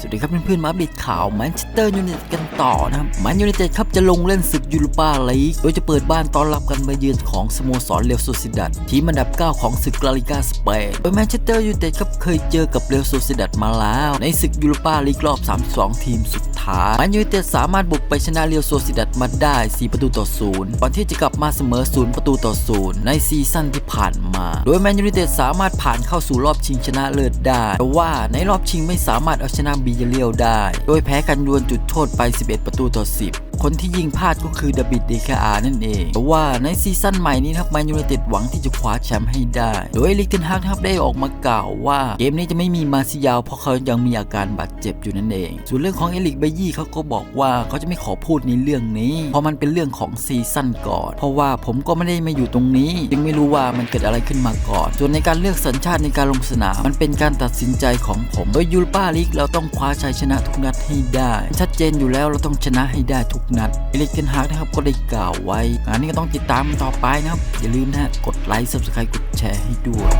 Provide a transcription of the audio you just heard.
สวัสดีครับเพื่อนๆมาอัปเดตข่าวแมนเชสเตอร์ยูไนเต็ดกันต่อนะครับแมนยูไนเต็ดครับจะลงเล่นศึกยูโรปาลีกโดยจะเปิดบ้านต้อนรับกันมาเยือนของสโมสรเรอัลโซซิดัดทีมอันดับ 9 ของศึกลาลิกาสเปนโดยแมนเชสเตอร์ยูไนเต็ดครับเคยเจอกับเรอัลโซซิดัดมาแล้ว ในศึกยูโรปาลีกรอบ 32 ทีมสุดท้าแมนยูเต็ดสามารถบุกไปชนะเรียวโซซิดัดมาได้ 4 ประตูต่อ0ก่อนที่จะกลับมาเสมอ 0 ประตูต่อ0ในซีซั่นที่ผ่านมา โดยแมนยูเต็ดสามารถผ่านเข้าสู่รอบชิงชนะเลิศได้แต่ว่าในรอบชิงไม่สามารถเอาชนะบีเยเรียวได้ โดยแพ้กันดวลจุดโทษไป 11 ประตูต่อ 10 คนที่ยิงพลาดก็คือดาบิดเดคอานั่นเองแต่ว่าในซีซั่นใหม่นี้นะครับแมนยูไนเต็ดหวังที่จะคว้าแชมป์ให้ได้ โดยลิกเทนฮากครับได้ออกมากล่าวว่าเกมนี้จะไม่มีมาซิยาวเพราะเขายังมีอาการบาดเจ็บอยู่นั่นเอง ส่วนเรื่องของเอลิกเบยี่เขาก็บอกว่าเขาจะไม่ขอพูดในเรื่องนี้ เพราะมันเป็นเรื่องของซีซั่นก่อน เพราะว่าผมก็ไม่ได้มาอยู่ตรงนี้ยังไม่รู้ว่ามันเกิดอะไรขึ้นมาก่อน ส่วนในการเลือกสัญชาติในการลงสนามมันเป็นการตัดสินใจของผม โดยยูโรปาลีกเราต้องคว้าชัยชนะทุกนัดให้ได้ ชัดเจนอยู่แล้วเราต้องชนะให้ได้ทุกนัดเอลิกเทนฮากนะครับก็ได้กล่าวไว้งานนี้ก็ต้องติดตามต่อไปนะครับ อย่าลืมนะฮะกดไลค์ subscribe กดแชร์ให้ด้วย